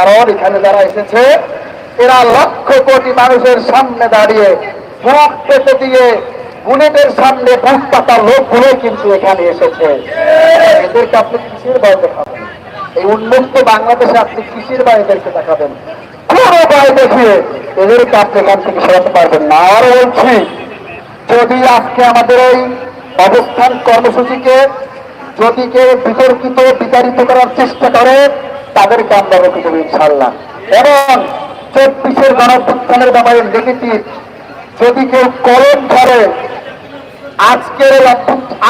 কারণ এখানে যারা এসেছে, এরা লক্ষ কোটি মানুষের সামনে দাঁড়িয়ে বুক পেতে দিয়ে বুলেটের সামনে বুক পাতা লোকগুলো কিন্তু এখানে এসেছে। এদেরকে আপনি কিসের ভয় দেখাবেন? এই উন্মুক্ত বাংলাদেশে আপনি কিসের ভয় এদেরকে দেখাবেন? কোন ভয় দেখিয়ে এদেরকে আপনি এখান থেকে সরাতে পারবেন না। আর বলছি, যদি আজকে আমাদের এই অবস্থান কর্মসূচিকে যদি কেউ বিতর্কিত, বিতাড়িত করার চেষ্টা করে তাদেরকে আমরা রুখে দেবো ইনশাল্লাহ এবং চব্বিশের গণপ্রস্থানের ব্যাপারে নেগেটিভ যদি কেউ কলম ধরে আজকের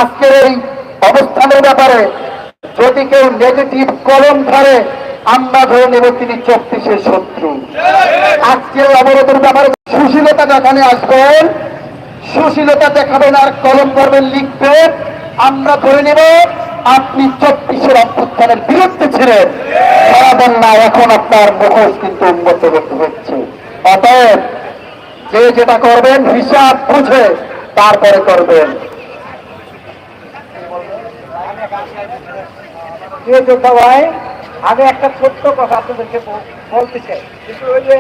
আজকের এই অবস্থানের ব্যাপারে যদি কেউ নেগেটিভ কলম ধরে, আমরা ধরে নেব তিনি চব্বিশের শত্রু। আজকের অবরোধের ব্যাপারে সুশীলতা যেখানে আসবেন, সুশীলতা দেখাবেন আর কলম করবেন লিখবেন, আমরা ধরে নেব আপনি চব্বিশের অভ্যুত্থানের বিরুদ্ধে ছিলেন। বরাবর না এখন আপনার মুখোশ কিন্তু উন্নত করতে হচ্ছে। অতএব যে যেটা করবেন, হিসাব বুঝে তারপরে করবেন। প্রিয় আমি একটা ছোট্ট কথা আপনাদেরকে বলতে চাই। কিন্তু ওই যে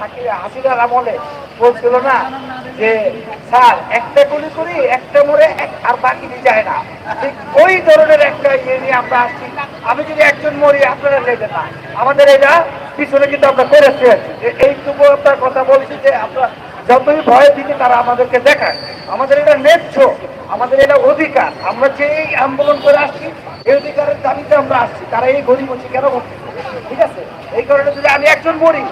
সাকিব- আমলে বলছিল না যে, স্যার, একটা গুলি করি, একটা মরে আর বাকি যায় না। ঠিক ওই ধরনের একটা ইয়ে নিয়ে আমরা আসছি। আমি যদি একজন মরি, আপনারা নেবেন না। আমাদের এটা পিছনে কিন্তু আমরা করেছি যে এইটুকু আপনার কথা বলছি যে আমরা যতই ভয় দিকে তারা আমাদেরকে দেখায় আমাদের এটা ন্যায্য, আমাদের এটা অধিকার। আমরা যে এই আন্দোলন করে আসছি, এই অধিকারের দাবিতে আমরা আসছি। তারা এই গরিব কেন ঠিক আছে? এই কারণে যদি আমি একজন মরি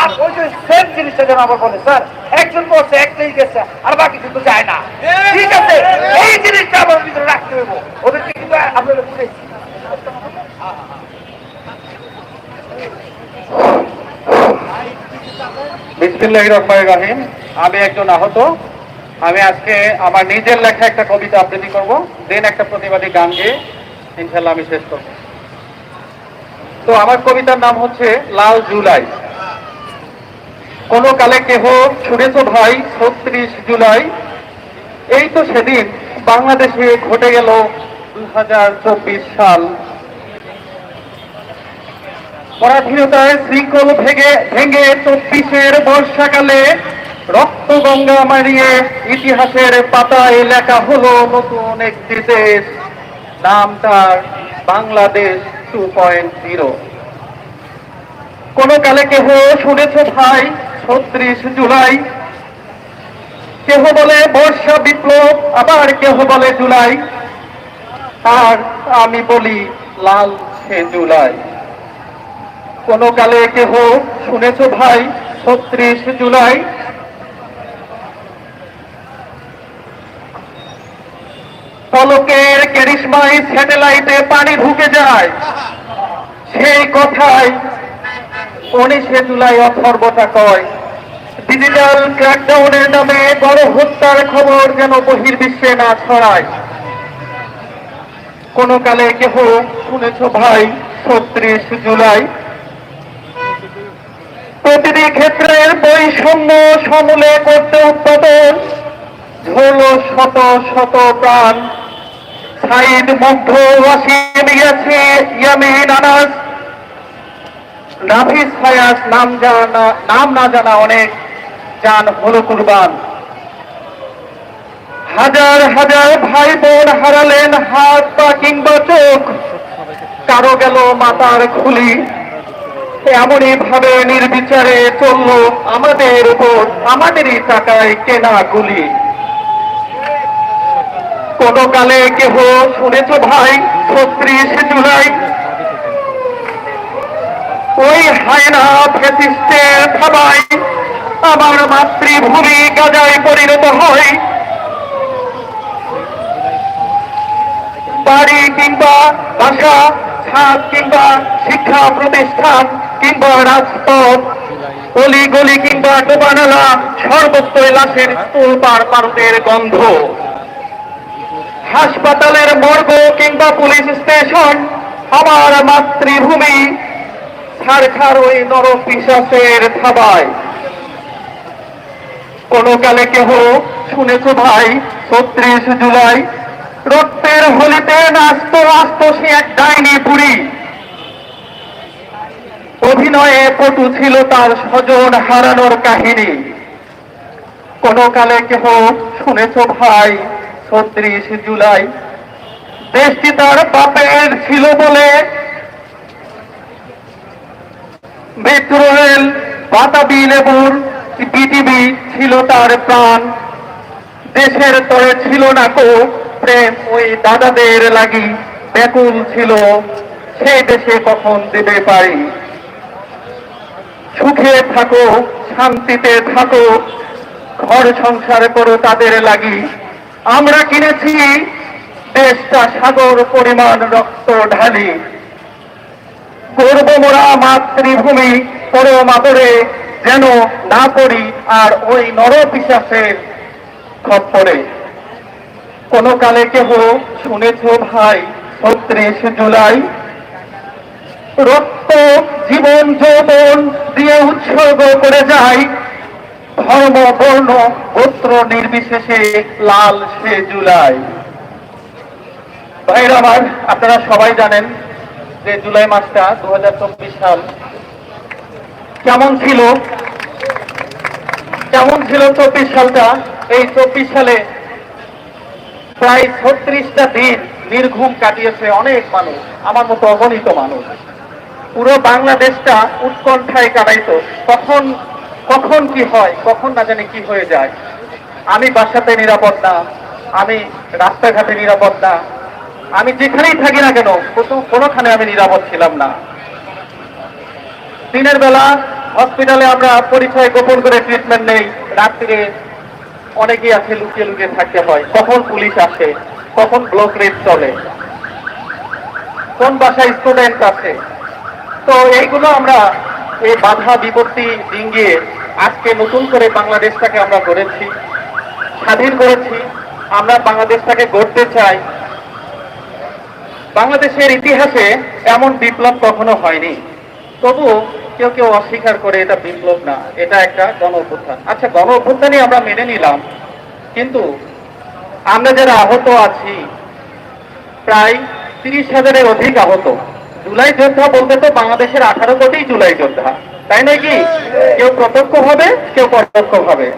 আর ওই যে সেম জিনিসটা যেন আবার বলে স্যার, একজন বলছে, একটাই গেছে, আর বাকি কিন্তু যায় না। ঠিক আছে, এই জিনিসটা আমার ভিতরে রাখতে হবে ওদেরকে কিন্তু আমরা বুঝেছি আমি একজন আহত। আমি আজকে আমার নিজের লেখা একটা কবিতা আবৃত্তি করব। দেন একটা প্রতিবাদী গান গেয়ে ইনশাল্লাহ আমি শেষ করব। তো আমার কবিতার নাম হচ্ছে, লাল জুলাই। কোন কালে কেহ শুনেছ ভাই ছত্রিশ জুলাই? এই তো সেদিন বাংলাদেশে ঘটে গেল দু হাজার চব্বিশ সাল। পরাধীনতায় শৃঙ্খল ভেঙে ভেঙে চব্বিশের বর্ষাকালে রক্ত গঙ্গা মারিয়ে ইতিহাসের পাতায় লেখা হলো নতুন একটি দেশ। নাম তার বাংলাদেশ টু পয়েন্ট জিরো কোন কালে কেহ শুনেছ ভাই ছত্রিশ জুলাই। কেহ বলে বর্ষা বিপ্লব, আবার কেহ বলে জুলাই। আর আমি বলি লাল সে জুলাই। কোন কালে কেহ, শুনেছ ভাই, ছত্রিশ জুলাই? পলকের ক্যারিশমাই স্যাটেলাইটে পানি ঢুকে যায়। সেই কথাই উনিশে জুলাই অথর্বতা কয়। ডিজিটাল ক্র্যাকডাউনের নামে বড় হত্যার খবর যেন বহির্বিশ্বে না ছড়ায়। কালে কেহ শুনেছ ভাই, ছত্রিশ জুলাই? প্রতিটি ক্ষেত্রের বৈষম্য সমূলে করতে উৎপাদন, ঝোল শত শত প্রাণ। সাইদ মুগ্ধ ওয়াসিম নাফিস ফায়াস নাম জানা, নাম না জানা অনেক জান হলো কুরবান। হাজার হাজার ভাই বোন হারালেন হাত পা কিংবা চোখ, কারও গেল মাতার খুলি। এমনই ভাবে নির্বিচারে চলল আমাদের উপর, আমাদেরই টাকায় কেনা গুলি। কোন কালে কেহ শুনেছ ভাই, ছত্রিশ জুলাই? ওই হায়না ফেসিস্টের থাবায় আমার মাতৃভূমি গাজায় পরিণত হয়। বাড়ি কিংবা বাসা ছাদ কিংবা শিক্ষা প্রতিষ্ঠান কিংবা রাজপথ অলি গলি কিংবা ডোবানালা সর্বত্র লাশের তোলপার পারদের গন্ধ। হাসপাতালের মর্গ কিংবা পুলিশ স্টেশন আমার মাতৃভূমি ছাড়খার ওই নর পিসাসের থাবায়। কোন কালে কেহ, শুনেছ ভাই, ছত্রিশ জুলাই, রক্তের হোলিতে নাচত আসত সে এক ডাইনি বুড়ি। অভিনয়ে পটু ছিল তার স্বজন হারানোর কাহিনী। কোন কালে কেহ, শুনেছ ভাই, ছত্রিশ জুলাই, দেশটি তার বাপের ছিল বলে রেল বাতাবি লেবুর বিটিভি ছিল তার প্রাণ। দেশের তরে ছিল না কো প্রেম, ওই দাদাদের লাগি ব্যাকুল ছিল। সেই দেশে কখন দেবে পারি? সুখে থাকো, শান্তিতে থাকো, ঘর সংসার করো তাদের লাগি। আমরা কিনেছি দেশটা সাগর পরিমাণ রক্ত ঢালি। করব মোরা মাতৃভূমি পরম আদরে যেন না পড়ি আর ওই নর পিসাসের খপ্পরে। কোন কালে কেহ শুনেছ ভাই, ছত্রিশ জুলাই? রক্ত, জীবন, যৌবন দিয়ে উৎসর্গ করে যায় ধর্ম, বর্ণ, গোত্র নির্বিশেষে লাল সে জুলাই। ভাইরা আমার, আপনারা সবাই জানেন যে জুলাই মাসটা দু হাজার চব্বিশ সাল, কেমন ছিল? কেমন ছিল চব্বিশ সালটা? এই চব্বিশ সালে প্রায় ছত্রিশটা দিন নির্ঘুম কাটিয়েছে অনেক মানুষ, আমার মতো অগণিত মানুষ। পুরো বাংলাদেশটা উৎকণ্ঠায় কাটাইতো। কখন কখন কি হয়, কখন না জানি কি হয়ে যায়। আমি বাসাতে নিরাপদ না, আমি রাস্তাঘাটে নিরাপদ না আমি যেখানেই থাকি না কেন কোনোখানে আমি নিরাপদ ছিলাম না। দিনের বেলা হসপিটালে আমরা পরিচয় গোপন করে ট্রিটমেন্ট নেই। রাত্রিরে অনেকেই আছে, লুকিয়ে লুকিয়ে থাকতে হয়। কখন পুলিশ আসে, কখন ব্লক রেড চলে, কোন বাসায় স্টুডেন্ট আছে। তো এইগুলো আমরা এই বাধা বিপত্তি ডিঙ্গিয়ে আজকে নতুন করে বাংলাদেশটাকে আমরা গড়েছি, স্বাধীন করেছি। আমরা বাংলাদেশটাকে গড়তে চাই। বাংলাদেশের ইতিহাসে এমন বিপ্লব কখনো হয়নি। তবু কেউ কেউ অস্বীকার করে এটা বিপ্লব না, এটা একটা গণ অভ্যুত্থান আচ্ছা গণ অভ্যুত্থানই আমরা মেনে নিলাম, কিন্তু আমরা যারা আহত আছি, প্রায় তিরিশ হাজারের অধিক আহত। জুলাই যোদ্ধা বলতে তো বাংলাদেশের আঠারো কোটি জুলাই যোদ্ধা, তাই নাকি কেউ প্রত্যক্ষ হবে, কেউ পরোক্ষ হবে।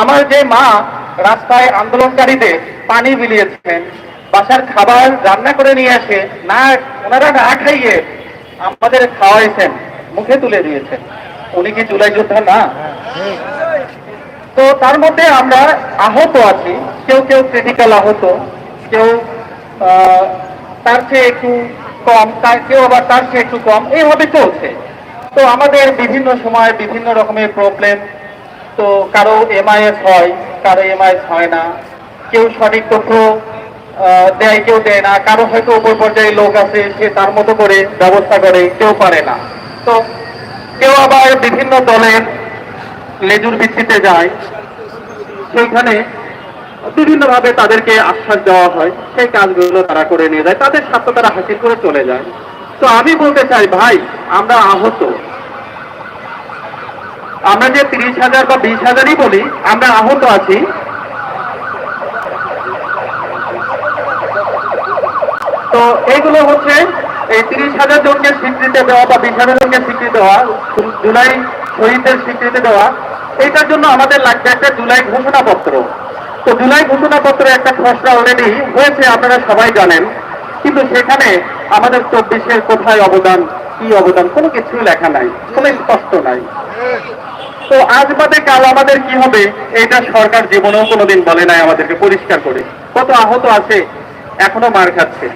আমার যে মা রাস্তায় আন্দোলনকারীদের পানি বিলিয়েছেন বাসার খাবার রান্না করে নিয়ে আসে, না, ওনারা না খাইয়ে আমাদের খাওয়াইছেন, মুখে তুলে দিয়েছেন। উনি কি জুলাই যোদ্ধা না? তো তার মধ্যে আমরা আহত আছি, কেউ কেউ ক্রিটিক্যাল আহত, কেউ তার চেয়ে একটু কম, তার কেউ আবার তার চেয়ে একটু কম, এইভাবে চলছে। তো আমাদের বিভিন্ন সময় বিভিন্ন রকমের প্রবলেম তো কারও এমআইএস হয়, কারও এমআইএস হয় না। কেউ সঠিক তথ্য দেয় কেউ দেয় না। কারও হয়তো উপর পর্যায়ে লোক আছে, সে তার মতো করে ব্যবস্থা করে, কেউ পারে না। তো কেউ আবার বিভিন্ন দলের লেজুর ভিত্তিতে যায়। সেইখানে বিভিন্ন ভাবে তাদেরকে আশ্বাস দেওয়া হয়। সেই কাজগুলো তারা করে নিয়ে যায়। তাদের স্বার্থ তারা হাসিল করে চলে যায়। তো আমি বলতে চাই, ভাই, আমরা আহত। আমরা যে তিরিশ হাজার বা বিশ হাজারই বলি, আমরা আহত আছি। তো এইগুলো হচ্ছে এই তিরিশ হাজার জনকে স্বীকৃতি দেওয়া বা বিশ হাজার জনকে স্বীকৃতি দেওয়া, জুলাই শহীদদের স্বীকৃতি দেওয়া, এইটার জন্য আমাদের লাগবে একটা জুলাই ঘোষণাপত্র। তো জুলাই ঘোষণাপত্র একটা খসড়া অলরেডি হয়েছে, আপনারা সবাই জানেন। কিন্তু সেখানে আমাদের চব্বিশের কোথায় অবদান, কি অবদান, কোনো কিছুই লেখা নাই, কোনো স্পষ্ট নাই। তো আজ বাদে কাল আমাদের কি হবে এটা সরকার জীবনেও কোনোদিন বলে নাই আমাদেরকে পরিষ্কার করে। কত আহত আছে, এখনও মার খাচ্ছে।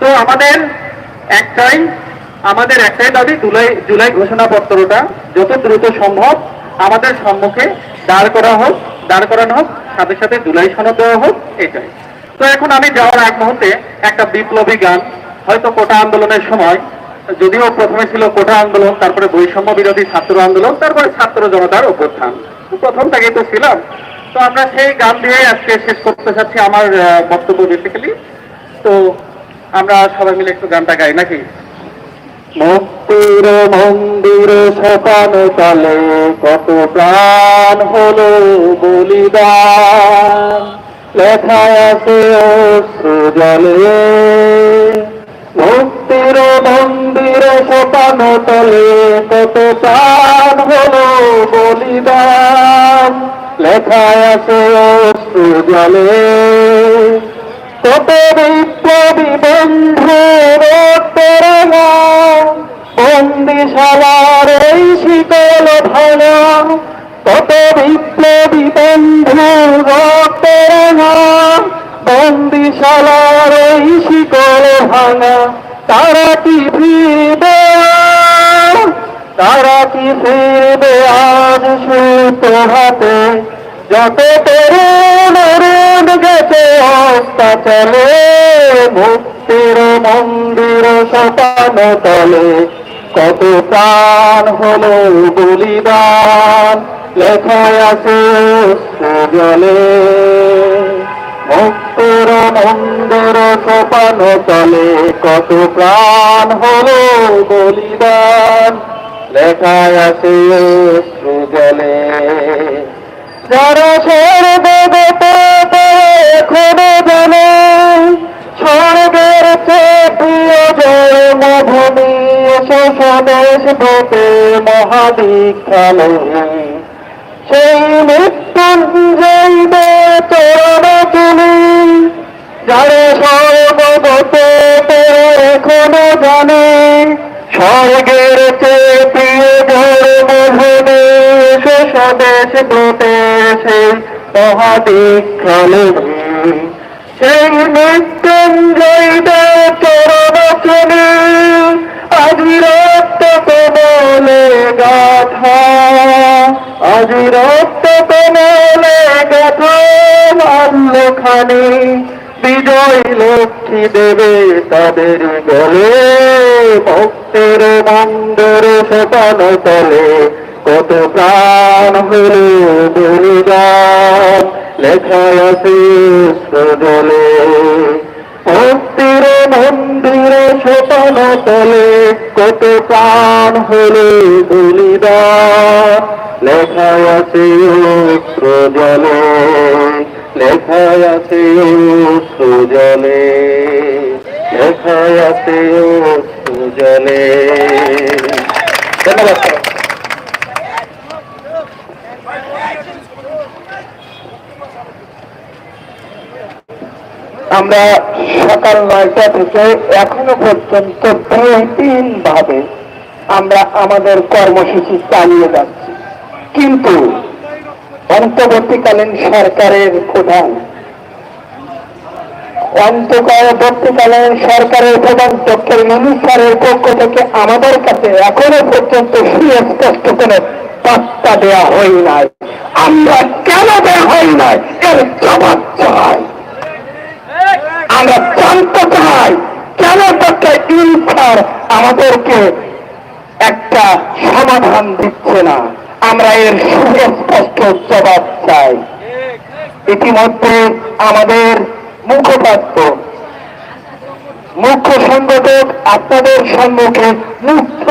তো আমাদের একটাই আমাদের একটাই দাবি জুলাই জুলাই ঘোষণাপত্রটা যত দ্রুত সম্ভব আমাদের সম্মুখে দাঁড় করা হোক, দাঁড় করানো হোক, সাথে সাথে জুলাই সনদ দেওয়া হোক, এটাই। তো এখন আমি যাওয়ার এক মুহূর্তে একটা বিপ্লবী গান, হয়তো কোটা আন্দোলনের সময়, যদিও প্রথমে ছিল কোটা আন্দোলন, তারপরে বৈষম্য বিরোধী ছাত্র আন্দোলন, তারপরে ছাত্র জনতার অভ্যুত্থান। প্রথম থেকেই তো ছিলাম। তো আমরা সেই গান দিয়ে আজকে শেষ করতে চাচ্ছি আমার বক্তব্য বেসিক্যালি তো আমরা সবাই মিলে একটু গানটা গাই, নাকি? মুক্তির মন্দির সোপান তলে কত প্রাণ হলো বলিদান। লেখা আছে জলে। মুক্তির মন্দির সোপান তলে কত প্রাণ হলো বলিদান। লেখায় আছে জলে। কত বিপ্লবী বন্ধু রক্তের বন্দিশালার এই শীতল ভাঙা কত বিপ্লবী বন্ধু রক্তের বন্দিশালার এই শীতল ভাঙা তারা কি ফিরবে তারা কি ফিরবে আজ হাতে? যত তরুণ গেছে অস্তাচলে মুক্তির মন্দির সোপান তলে। কত প্রাণ হলো বলিদান, লেখায় আছে জলে মুক্তির মন্দির সোপান তলে, কত প্রাণ হলো বলিদান, লেখায় আছে জলে যারা স্বর্গে যেতে এখনও জানে, স্বর্গের চেয়ে প্রিয় জন্মভূমি শোষণেশ ভূতে মহাদীক্ষালে সেই মৃত্যুঞ্জয়ীতে চরণ তুলি যারা সর্বগত এখনও জানে, স্বর্গের চেয়ে প্রিয় ধর্মভূমি স্বদেশ ব্রতে সেই মহাদীক্ষালে সেই মৃত্যুঞ্জয়ীতে চরণ তুলি আজি রক্ত কমলে গাথা আজি রক্ত কমলে গাথা মাল্যখানি বিজয় লক্ষ্মী দেবে তাদের গলে ভক্তের মন্দর সোপান তলে কত প্রাণ হলো বলিদান? লেখা আছে ভক্তির মন্দির সোপান তলে কত প্রাণ হলো বলিদান? লেখা আছে জলে লেখা আছে জলে লেখা আছে জলে ধন্যবাদ আমরা সকাল নয়টা থেকে এখনও পর্যন্ত ভাবে আমরা আমাদের কর্মসূচি চালিয়ে যাচ্ছি। কিন্তু অন্তর্বর্তীকালীন সরকারের প্রধান, অন্তর্বর্তীকালীন সরকারের প্রধান ডক্টর মিনিস্টারের পক্ষ থেকে আমাদের কাছে এখনও পর্যন্ত সুস্পষ্ট কোনো বার্তা দেওয়া হয় নাই। আমরা কেন দেওয়া হয় নাই? এর জবাব চাই। আমরা জানতে চাই কেন ডক্টর ইনসার আমাদেরকে একটা সমাধান দিচ্ছে না? আমরা এর সুস্পষ্ট জবাব চাই। ইতিমধ্যে আমাদের মুখপাত্র, মুখ্য সংগঠক আপনাদের সম্মুখে মুক্ত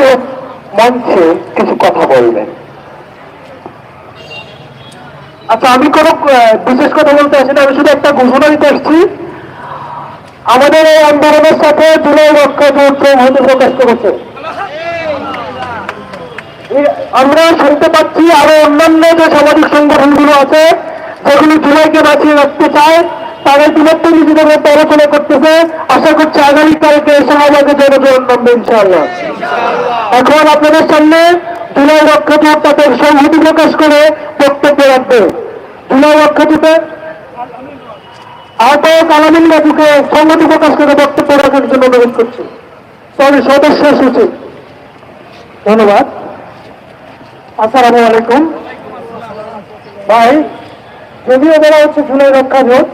মঞ্চে কিছু কথা বলবেন। আচ্ছা আমি কোনো বিশেষ কথা বলতে আসি না আমি শুধু একটা ঘোষণা দিতে আসছি। আমাদের এই আন্দোলনের সাথে জুলাই জোট সংহতি প্রকাশ করেছে। আমরা শুনতে পাচ্ছি আরও অন্যান্য যে সামাজিক সংগঠনগুলো আছে, যেগুলি জুলাইকে বাঁচিয়ে রাখতে চায় তারা ইতিমধ্যে নিজেদের মধ্যে আলোচনা করতেছে। আশা করছি আগামীকালকে শাহবাগে জনগণ নামবে ইনশাআল্লাহ। এখন আপনাদের সামনে জুলাই রক্ষা তাদের সংহতি প্রকাশ করে বক্তব্য রাখবে। জুলাই রক্ষা জোটের আহ্বায়ক আলামিন বাবুকে সংহতি প্রকাশ করে বক্তব্য রাখার জন্য অনুরোধ করছি। সরি, সদস্য সচিব ধন্যবাদ। আসসালামু আলাইকুম। ভাই, যদিও বলা হচ্ছে জুলাই রক্ষা জোট,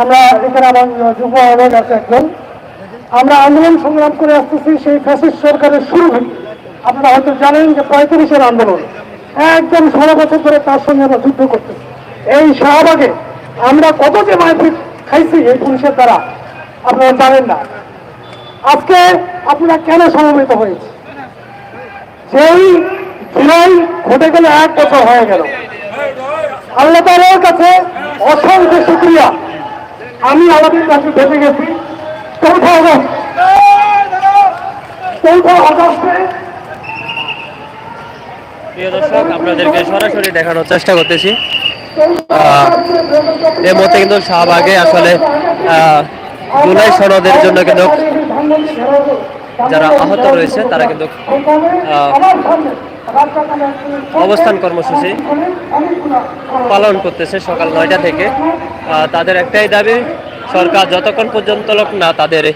আমরা এখানে আমার যুব আহ্বায়ক আছে একজন। আমরা আন্দোলন সংগ্রাম করে আসতেছি সেই ফ্যাসিস্ট সরকারের শুরু আপনারা হয়তো জানেন যে পঁয়ত্রিশের আন্দোলন, একদম ষোলো বছর ধরে তার সঙ্গে আমরা যুদ্ধ করতেছি। এই শাহবাগে আমরা কত যে মারপিট খাইছি এই পুলিশের দ্বারা, আপনারা জানেন না। আজকে আপনারা কেন সমবেত হয়েছে যেই জুলাই ঘটে গেলে এক বছর হয়ে গেল। আল্লাহ তালার কাছে অসংখ্য শুক্রিয়া। আমি আমাদের কাছে বেঁচে গেছি, চৌঠা আগস্ট, চৌঠা আগস্টে প্রিয় দর্শক, আপনাদেরকে সরাসরি দেখানোর চেষ্টা করতেছি। এর মধ্যে কিন্তু শাহবাগে আসলে জুলাই সনদের জন্য কিন্তু যারা আহত রয়েছে, তারা কিন্তু অবস্থান কর্মসূচি পালন করতেছে সকাল নয়টা থেকে। তাদের একটাই দাবি, সরকার যতক্ষণ পর্যন্ত লোক না তাদের এই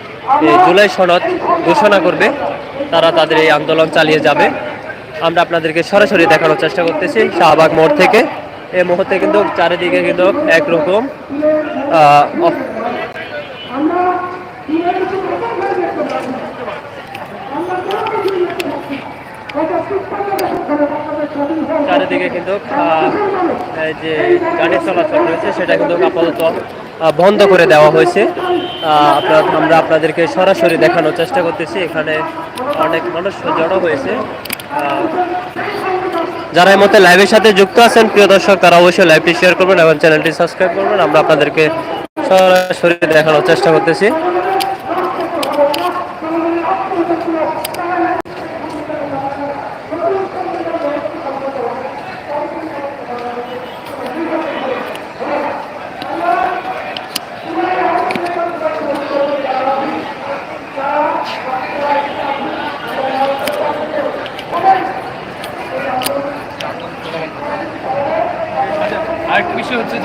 জুলাই সনদ ঘোষণা করবে, তারা তাদের এই আন্দোলন চালিয়ে যাবে। আমরা আপনাদেরকে সরাসরি দেখানোর চেষ্টা করতেছি শাহবাগ মোড় থেকে। এই মুহূর্তে কিন্তু চারিদিকে কিন্তু একরকম চারিদিকে কিন্তু যে গাড়ি চলাচল রয়েছে, সেটা কিন্তু আপাতত বন্ধ করে দেওয়া হয়েছে। আপনার, আমরা আপনাদেরকে সরাসরি দেখানোর চেষ্টা করতেছি। এখানে অনেক মানুষ জড়ো হয়েছে। যারা এই মতে লাইভের সাথে যুক্ত আছেন, প্রিয় দর্শক, তারা অবশ্যই লাইভটি শেয়ার করবেন এবং চ্যানেলটি সাবস্ক্রাইব করবেন। আমরা আপনাদেরকে সরাসরি দেখানোর চেষ্টা করতেছি।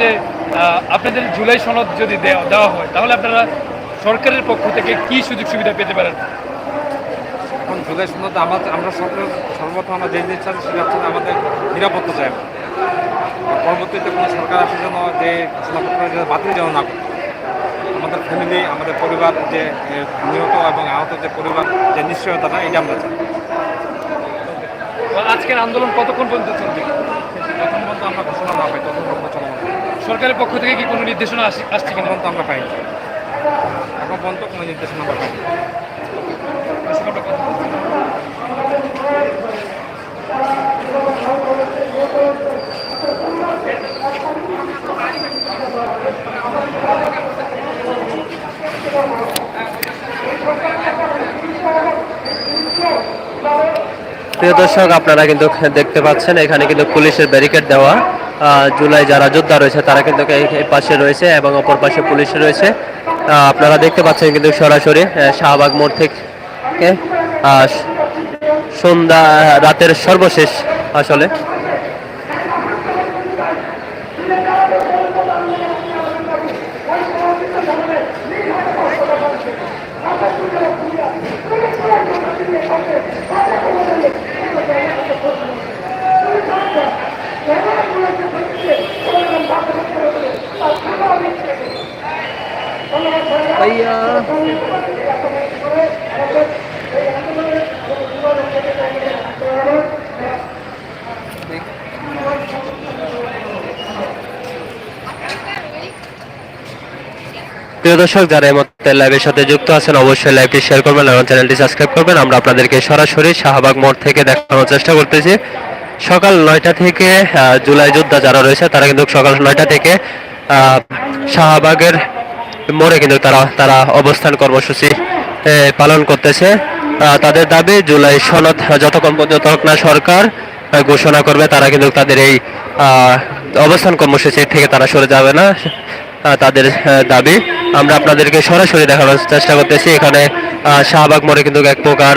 যে আপনাদের জুলাই সনদ যদি দেওয়া দেওয়া হয় তাহলে আপনারা সরকারের পক্ষ থেকে কি সুযোগ সুবিধা পেতে পারেন? এখন জুলাই সন্ধ্যা আমাদের আমরা সরকার সর্বপ্রথম আমরা যে জিনিস সেটা হচ্ছে আমাদের নিরাপত্তা চাই পরবর্তীতে কোনো সরকার আসে যেন যে ঘোষণাপত্র বাতিল যেন না করে। আমাদের ফ্যামিলি আমাদের পরিবার যে নিহত এবং আহত যে পরিবার যে নিশ্চয়তাটা এটা আমরা চাই। আজকের আন্দোলন কতক্ষণ পর্যন্ত চলবে? যখন পর্যন্ত আমরা ঘোষণা না পাই তখন। সরকারের পক্ষ থেকে কি কোনো নির্দেশনা আসছে আসছে এখন কিনা পর্যন্ত আমরা পাইনি। এখন পর্যন্ত কোনো নির্দেশনা আমরা পাইনি। প্রিয় দর্শক, আপনারা কিন্তু দেখতে পাচ্ছেন, এখানে কিন্তু পুলিশের ব্যারিকেড দেওয়া। জুলাই যারা যোদ্ধা রয়েছে, তারা কিন্তু এই পাশে রয়েছে এবং অপর পাশে পুলিশ রয়েছে। আপনারা দেখতে পাচ্ছেন কিন্তু সরাসরি শাহবাগ মোড় থেকে সন্ধ্যা, রাতের সর্বশেষ আসলে। প্রিয় দর্শক, যারা এই মুহূর্তে লাইভের সাথে যুক্ত আছেন, অবশ্যই লাইভটি শেয়ার করবেন এবং চ্যানেলটি সাবস্ক্রাইব করবেন। আমরা আপনাদেরকে সরাসরি শাহবাগ মোড় থেকে দেখানোর চেষ্টা করতেছি। সকাল নয়টা থেকে জুলাই যোদ্ধা যারা রয়েছে, তারা কিন্তু সকাল নয়টা থেকে শাহবাগের মোড়ে কিন্তু তারা তারা অবস্থান কর্মসূচি পালন করতেছে। তাদের দাবি, জুলাই সনদ যতক্ষণ পর্যন্ত হোক না সরকার ঘোষণা করবে, তারা কিন্তু তাদের এই অবস্থান কর্মসূচি থেকে তারা সরে যাবে না তাদের দাবি। আমরা আপনাদেরকে সরাসরি দেখানোর চেষ্টা করতেছি, এখানে শাহবাগ মোড়ে কিন্তু এক প্রকার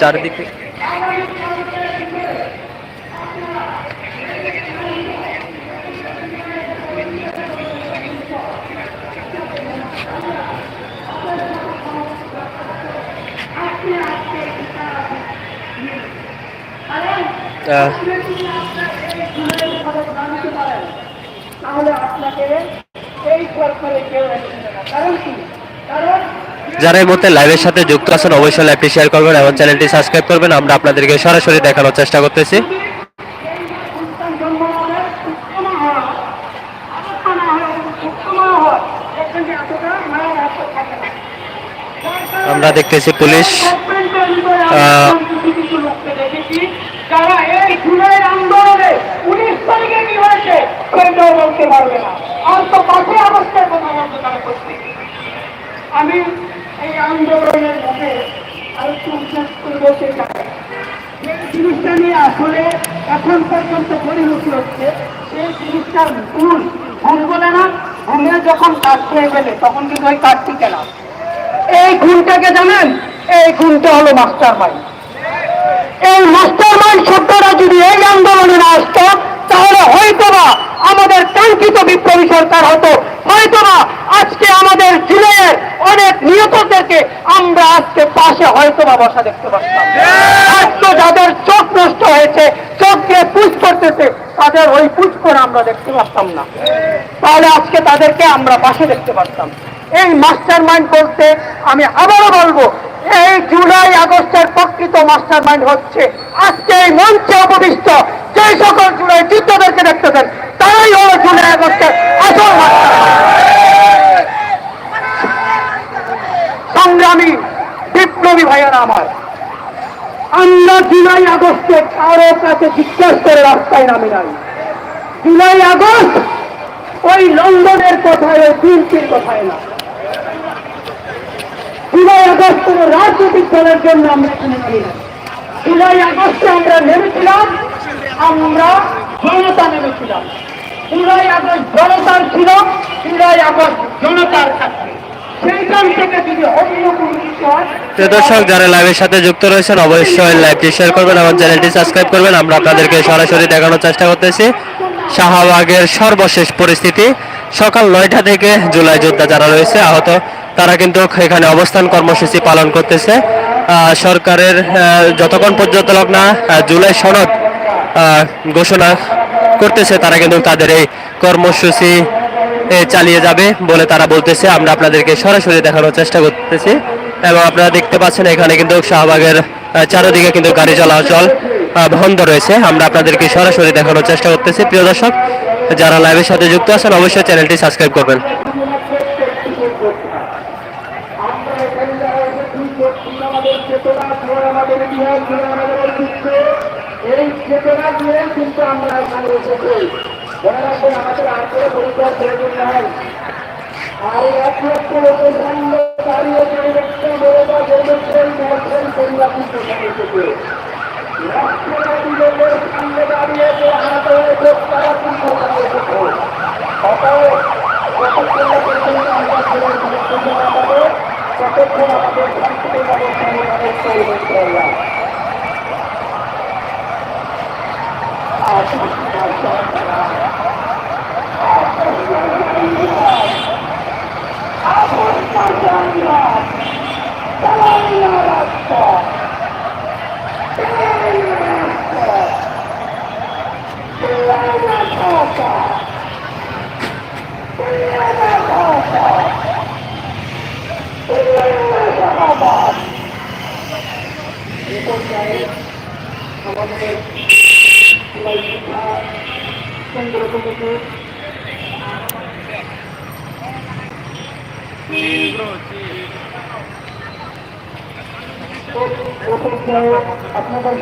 চারিদিকে আহ, তাহলে আপনাকে এই সরকারে কেউ রাখবে না কারণ কি যারা এই মুহূর্তে লাইভের সাথে যুক্ত আছেন অবশ্যই লাইভটি শেয়ার করবেন এবং চ্যানেলটি সাবস্ক্রাইব করবেন। আমরা আপনাদেরকে সরাসরি দেখানোর চেষ্টা করতেছি। সন্তান জন্ম হবে যারা এই আন্দোলনে উনিশ তারিখে কি হয়েছে সেটাও বলতে পারবে না। আর তো পাঁচই অবস্থায় কথা বলতে তারা আমি এই আন্দোলনের মধ্যে যে জিনিসটা নিয়ে আসলে এখন পর্যন্ত পরিণতি হচ্ছে, সেই জিনিসটার ভুল ভুল বলে না ভুলে যখন কাজ খেয়ে গেলে তখন কিন্তু ওই কাজ টিকে এই ঘুমটাকে জানেন, এই ঘুমটা হলো মাস্টার মাইন্ড এই মাস্টার মাইন্ড শব্দটা যদি এই আন্দোলনে না আসতো, তাহলে হয়তোবা আমাদের কাঙ্ক্ষিত বিপ্লবী সরকার হতো। হয়তোবা আজকে আমাদের জুলাইয়ের অনেক নিহতদেরকে আমরা আজকে পাশে হয়তো হয়তোবা বসা দেখতে পারতাম। আজকে যাদের চোখ নষ্ট হয়েছে চোখ দিয়ে পুষ করতেছে, তাদের ওই পুষ করে আমরা দেখতে পারতাম না। তাহলে আজকে তাদেরকে আমরা পাশে দেখতে পারতাম। এই মাস্টার মাইন্ড বলতে আমি আবারও বলব, এই জুলাই আগস্টের প্রকৃত মাস্টার মাইন্ড হচ্ছে আজকে এই মঞ্চে উপবিষ্ট যে সকল জুলাই যুদ্ধদেরকে দেখতেছেন তারাই হলো জুলাই আগস্টের আসল সংগ্রামী, বিপ্লবী ভাইয়েরা আমার, আমরা জুলাই আগস্টে কারও কাছে জিজ্ঞাসা করে রাস্তায় নামি নাই। জুলাই আগস্ট ওই লন্ডনের কথায়, ওই বিএনপির কথায় না। জুলাই আগস্ট কোন রাজনৈতিক দলের জন্য আমরা এখানে জুলাই আগস্টে আমরা নেমেছিলাম, আমরা জনতা নেমেছিলাম। জুলাই আগস্ট জনতার ছিল, জুলাই আগস্ট জনতার দর্শক, যারা লাইভের সাথে যুক্ত রয়েছেন, অবশ্যই লাইভটি শেয়ার করবেন আমার চ্যানেলটি সাবস্ক্রাইব করবেন। আমরা আপনাদেরকে সরাসরি দেখানোর চেষ্টা করতেছি। শাহবাগের সর্বশেষ পরিস্থিতি। সকাল নয়টা থেকে জুলাই যোদ্ধা যারা রয়েছে, আহত, তারা কিন্তু এখানে অবস্থান কর্মসূচি পালন করতেছে। সরকারের যতক্ষণ পর্যন্ত না জুলাই সনদ ঘোষণা করতেছে, তারা কিন্তু তাদের এই কর্মসূচি চালিয়ে যাবে বলে তারা বলতেছে। আমরা আপনাদেরকে সরাসরি দেখানোর চেষ্টা করতেছি। এবং আপনারা দেখতে পাচ্ছেন, এখানে কিন্তু শাহবাগের চারদিকে কিন্তু গাড়ি চলাচল বন্ধ রয়েছে। আমরা আপনাদেরকে সরাসরি দেখানোর চেষ্টা করতেছি। প্রিয় দর্শক, যারা লাইভের সাথে যুক্ত আছেন, অবশ্যই চ্যানেলটি সাবস্ক্রাইব করবেন। আর এক লক্ষ লোকের দাঁড়িয়ে সেগুলা কিন্তু সামনে দাঁড়িয়ে যে আহত হয়েছে তারা কিন্তু অতএব যতক্ষণ না পর্যন্ত আমরা ছেলের না পাবো ততক্ষণ আমাদের শান্তিতে ব্যবস্থা নিয়ে চলবে ইনশাআল্লাহ। আপনাদের